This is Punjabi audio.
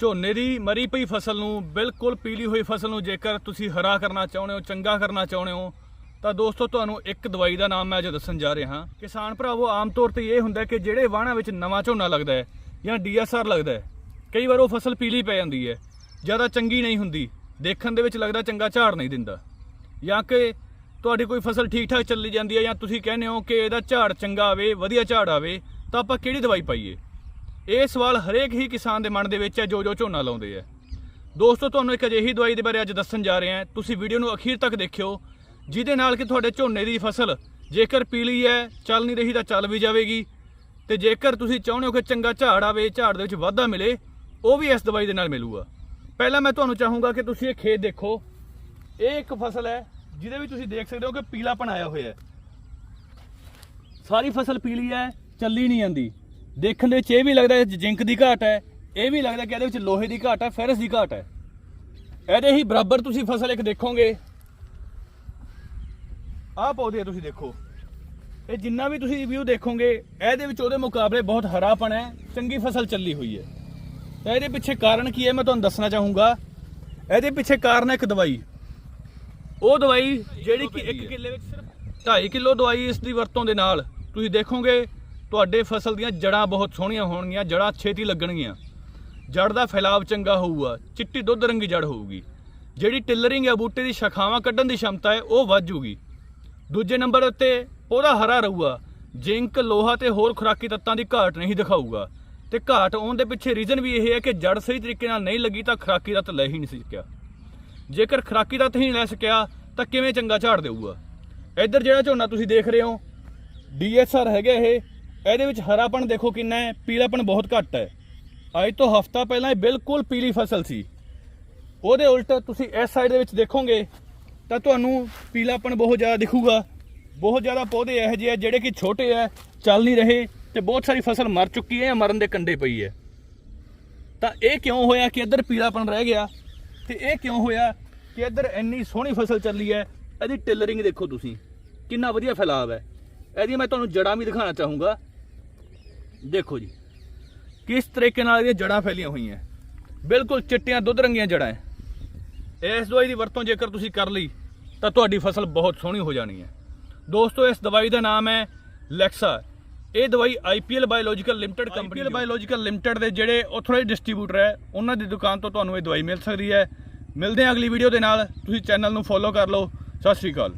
ਝੋਨੇ ਦੀ ਮਰੀ ਪਈ ਫਸਲ ਨੂੰ, ਬਿਲਕੁਲ ਪੀਲੀ ਹੋਈ ਫਸਲ ਨੂੰ ਜੇਕਰ ਤੁਸੀਂ ਹਰਾ ਕਰਨਾ ਚਾਹੁੰਦੇ ਹੋ, ਚੰਗਾ ਕਰਨਾ ਚਾਹੁੰਦੇ ਹੋ, ਤਾਂ ਦੋਸਤੋ ਤੁਹਾਨੂੰ ਇੱਕ ਦਵਾਈ ਦਾ ਨਾਮ ਮੈਂ ਅੱਜ ਦੱਸਣ ਜਾ ਰਿਹਾ ਹਾਂ। ਕਿਸਾਨ ਭਰਾਵੋ, ਆਮ ਤੌਰ ਤੇ ਇਹ ਹੁੰਦਾ ਕਿ ਜਿਹੜੇ ਵਾਹਣਾਂ ਵਿੱਚ ਨਵਾਂ ਝੋਨਾ ਲੱਗਦਾ ਹੈ ਜਾਂ ਡੀਐਸਆਰ ਲੱਗਦਾ ਹੈ, ਕਈ ਵਾਰ ਉਹ ਫਸਲ ਪੀਲੀ ਪੈ ਜਾਂਦੀ ਹੈ, ਜ਼ਿਆਦਾ ਚੰਗੀ ਨਹੀਂ ਹੁੰਦੀ, ਦੇਖਣ ਦੇ ਵਿੱਚ ਲੱਗਦਾ ਚੰਗਾ ਝਾੜ ਨਹੀਂ ਦਿੰਦਾ। ਜਾਂ ਕਿ ਤੁਹਾਡੀ ਕੋਈ ਫਸਲ ਠੀਕ ਠਾਕ ਚੱਲੀ ਜਾਂਦੀ ਹੈ ਜਾਂ ਤੁਸੀਂ ਕਹਿੰਦੇ ਹੋ ਕਿ ਇਹਦਾ ਝਾੜ ਚੰਗਾ ਆਵੇ, ਵਧੀਆ ਝਾੜ ਆਵੇ, ਤਾਂ ਆਪਾਂ ਕਿਹੜੀ ਦਵਾਈ ਪਾਈਏ? ਇਹ ਸਵਾਲ ਹਰੇਕ ਹੀ ਕਿਸਾਨ ਦੇ ਮਨ ਦੇ ਵਿੱਚ ਹੈ, ਜੋ ਜੋ ਝੋਨਾ ਲਾਉਂਦੇ ਆ। ਦੋਸਤੋ, ਤੁਹਾਨੂੰ ਇੱਕ ਅਜਿਹੀ ਦਵਾਈ ਦੇ ਬਾਰੇ ਅੱਜ ਦੱਸਣ ਜਾ ਰਹੇ ਹਾਂ। ਤੁਸੀਂ ਵੀਡੀਓ ਨੂੰ ਅਖੀਰ ਤੱਕ ਦੇਖਿਓ, ਜਿਹਦੇ ਨਾਲ ਕਿ ਤੁਹਾਡੇ ਝੋਨੇ ਦੀ ਫਸਲ ਜੇਕਰ ਪੀਲੀ ਹੈ, ਚੱਲ ਨਹੀਂ ਰਹੀ ਤਾਂ ਚੱਲ ਵੀ ਜਾਵੇਗੀ। ਤੇ ਜੇਕਰ ਤੁਸੀਂ ਚਾਹੁੰਦੇ ਹੋ ਕਿ ਚੰਗਾ ਝਾੜ ਆਵੇ, ਝਾੜ ਦੇ ਵਿੱਚ ਵਾਧਾ ਮਿਲੇ, ਉਹ ਵੀ ਇਸ ਦਵਾਈ ਦੇ ਨਾਲ ਮਿਲੂਗਾ। ਪਹਿਲਾਂ ਮੈਂ ਤੁਹਾਨੂੰ ਚਾਹੂੰਗਾ ਕਿ ਤੁਸੀਂ ਇਹ ਖੇਤ ਦੇਖੋ। ਇਹ ਇੱਕ ਫਸਲ ਹੈ, ਜਿਹਦੇ ਵਿੱਚ ਤੁਸੀਂ ਦੇਖ ਸਕਦੇ ਹੋ ਕਿ ਪੀਲਾਪਣ ਆਇਆ ਹੋਇਆ ਹੈ। ਸਾਰੀ ਫਸਲ ਪੀਲੀ ਹੈ, ਚੱਲੀ ਨਹੀਂ ਜਾਂਦੀ। ਦੇਖਣ ਦੇ ਵਿੱਚ ਇਹ ਵੀ ਲੱਗਦਾ ਹੈ ਜਿੰਕ ਦੀ ਘਾਟ ਹੈ, ਇਹ ਵੀ ਲੱਗਦਾ ਕਿ ਇਹਦੇ ਵਿੱਚ ਲੋਹੇ ਦੀ ਘਾਟ ਹੈ, ਫੈਰਸ ਦੀ ਘਾਟ ਹੈ। ਇਹਦੇ ਹੀ ਬਰਾਬਰ ਤੁਸੀਂ ਫਸਲ ਇੱਕ ਦੇਖੋਗੇ। ਆਹ ਪੌਦੇ ਆ ਤੁਸੀਂ ਦੇਖੋ। ਇਹ ਜਿੰਨਾ ਵੀ ਤੁਸੀਂ ਰਿਵਿਊ ਦੇਖੋਗੇ, ਇਹਦੇ ਵਿੱਚ ਉਹਦੇ ਮੁਕਾਬਲੇ ਬਹੁਤ ਹਰਾਪਣ ਹੈ, ਚੰਗੀ ਫਸਲ ਚੱਲੀ ਹੋਈ ਹੈ। ਤਾਂ ਇਹਦੇ ਪਿੱਛੇ ਕਾਰਨ ਕੀ ਹੈ, ਮੈਂ ਤੁਹਾਨੂੰ ਦੱਸਣਾ ਚਾਹੂੰਗਾ। ਇਹਦੇ ਪਿੱਛੇ ਕਾਰਨ ਹੈ ਇੱਕ ਦਵਾਈ। ਉਹ ਦਵਾਈ ਜਿਹੜੀ ਕਿ 1 ਕਿੱਲੇ ਵਿੱਚ ਸਿਰਫ 2.5 ਕਿਲੋ ਦਵਾਈ ਇਸ ਦੀ ਵਰਤੋਂ ਦੇ ਨਾਲ। ਤੁਸੀਂ ਦੇਖੋਗੇ ਤੁਹਾਡੇ ਫਸਲ ਦੀਆਂ ਜੜਾਂ ਬਹੁਤ ਸੋਹਣੀਆਂ ਹੋਣਗੀਆਂ, ਜੜਾਂ ਛੇਤੀ ਲੱਗਣਗੀਆਂ। ਜੜ ਦਾ ਫੈਲਾਵ ਚੰਗਾ ਹੋਊਗਾ, ਚਿੱਟੀ ਦੁੱਧ ਰੰਗੀ ਜੜ ਹੋਊਗੀ। ਜਿਹੜੀ ਟਿਲਰਿੰਗ ਹੈ ਬੂਟੇ ਦੀ ਸ਼ਾਖਾਵਾਂ ਕੱਢਣ ਦੀ ਸ਼ਮਤਾ ਹੈ, ਉਹ ਵੱਧ ਜੂਗੀ। ਦੂਜੇ ਨੰਬਰ ਉੱਤੇ, ਉਹਦਾ ਹਰਾ ਰਹੂਗਾ ਜ਼ਿੰਕ, ਲੋਹਾ ਤੇ ਹੋਰ ਖੁਰਾਕੀ ਤੱਤਾਂ ਦੀ ਘਾਟ ਨਹੀਂ ਦਿਖਾਊਗਾ। ਤੇ ਘਾਟ ਆਉਣ ਦੇ ਪਿੱਛੇ ਰੀਜ਼ਨ ਵੀ ਇਹ ਹੈ ਕਿ ਜੜ ਸਹੀ ਤਰੀਕੇ ਨਾਲ ਨਹੀਂ ਲੱਗੀ ਤਾਂ ਖੁਰਾਕੀ ਤੱਤ ਲੈ ਹੀ ਨਹੀਂ ਸਕਿਆ। ਜੇਕਰ ਖੁਰਾਕੀ ਤੱਤ ਹੀ ਲੈ ਸਕਿਆ, ਤਾਂ ਕਿਵੇਂ ਚੰਗਾ ਝਾੜ ਦੇਊਗਾ? ਇੱਧਰ ਜਿਹੜਾ ਝੋਨਾ ਤੁਸੀਂ ਦੇਖ ਰਹੇ ਹੋ ਡੀਐਸਆਰ ਹੈਗਾ ਇਹ। ਇਹਦੇ ਵਿੱਚ ਹਰਾਪਣ ਦੇਖੋ ਕਿੰਨਾ ਹੈ, ਪੀਲਾਪਣ ਬਹੁਤ ਘੱਟ ਹੈ। ਅੱਜ ਤੋਂ ਹਫਤਾ ਪਹਿਲਾਂ ਇਹ ਬਿਲਕੁਲ ਪੀਲੀ ਫਸਲ ਸੀ। ਉਹਦੇ ਉਲਟ ਤੁਸੀਂ ਇਸ ਸਾਈਡ ਦੇ ਵਿੱਚ ਦੇਖੋਗੇ ਤਾਂ ਤੁਹਾਨੂੰ ਪੀਲਾਪਣ ਬਹੁਤ ਜ਼ਿਆਦਾ ਦਿਖੂਗਾ। ਬਹੁਤ ਜ਼ਿਆਦਾ ਪੌਦੇ ਇਹੋ ਜਿਹੇ ਆ ਜਿਹੜੇ ਕਿ ਛੋਟੇ ਆ, ਚੱਲ ਨਹੀਂ ਰਹੇ ਤੇ ਬਹੁਤ ਸਾਰੀ ਫਸਲ ਮਰ ਚੁੱਕੀ ਹੈ ਜਾਂ ਮਰਨ ਦੇ ਕੰਢੇ ਪਈ ਹੈ। ਤਾਂ ਇਹ ਕਿਉਂ ਹੋਇਆ ਕਿ ਇੱਧਰ ਪੀਲਾਪਣ ਰਹਿ ਗਿਆ ਤੇ ਇਹ ਕਿਉਂ ਹੋਇਆ ਕਿ ਇੱਧਰ ਇੰਨੀ ਸੋਹਣੀ ਫਸਲ ਚੱਲੀ ਹੈ? ਇਹਦੀ ਟਿਲਰਿੰਗ ਦੇਖੋ ਤੁਸੀਂ। ਕਿੰਨਾ ਵਧੀਆ ਫੈਲਾਵ ਹੈ। ਇਹਦੀ ਮੈਂ ਤੁਹਾਨੂੰ ਜੜਾਂ ਵੀ ਦਿਖਾਉਣਾ ਚਾਹੂੰਗਾ। ਦੇਖੋ ਜੀ ਕਿਸ ਤਰੀਕੇ ਨਾਲ ਇਹਦੀਆਂ ਜੜਾਂ ਫੈਲੀਆਂ ਹੋਈਆਂ। ਬਿਲਕੁਲ ਚਿੱਟੀਆਂ ਦੁੱਧ ਰੰਗੀਆਂ ਜੜਾਂ ਹੈ ਇਸ ਦਵਾਈ ਦੀ ਵਰਤੋਂ ਜੇਕਰ ਤੁਸੀਂ ਕਰ ਲਈ ਤਾਂ ਤੁਹਾਡੀ ਫਸਲ ਬਹੁਤ ਸੋਹਣੀ ਹੋ ਜਾਣੀ ਹੈ ਦੋਸਤੋ ਇਸ ਦਵਾਈ ਦਾ ਨਾਮ ਹੈ ਲੈਕਸਾ। ਇਹ ਦਵਾਈ IPL biological limited company IPL biological limited ਦੇ ਜਿਹੜੇ ਆਥੋਰਾਈਜ਼ਡ ਡਿਸਟ੍ਰੀਬਿਊਟਰ ਹੈ ਉਹਨਾਂ ਦੀ ਦੁਕਾਨ ਤੋਂ ਤੁਹਾਨੂੰ ਇਹ ਦਵਾਈ ਮਿਲ ਸਕਦੀ ਹੈ ਮਿਲਦੇ ਹਾਂ ਅਗਲੀ ਵੀਡੀਓ ਦੇ ਨਾਲ। ਤੁਸੀਂ ਚੈਨਲ ਨੂੰ ਫੋਲੋ ਕਰ ਲਓ। ਸਤਿ ਸ਼੍ਰੀ ਅਕਾਲ।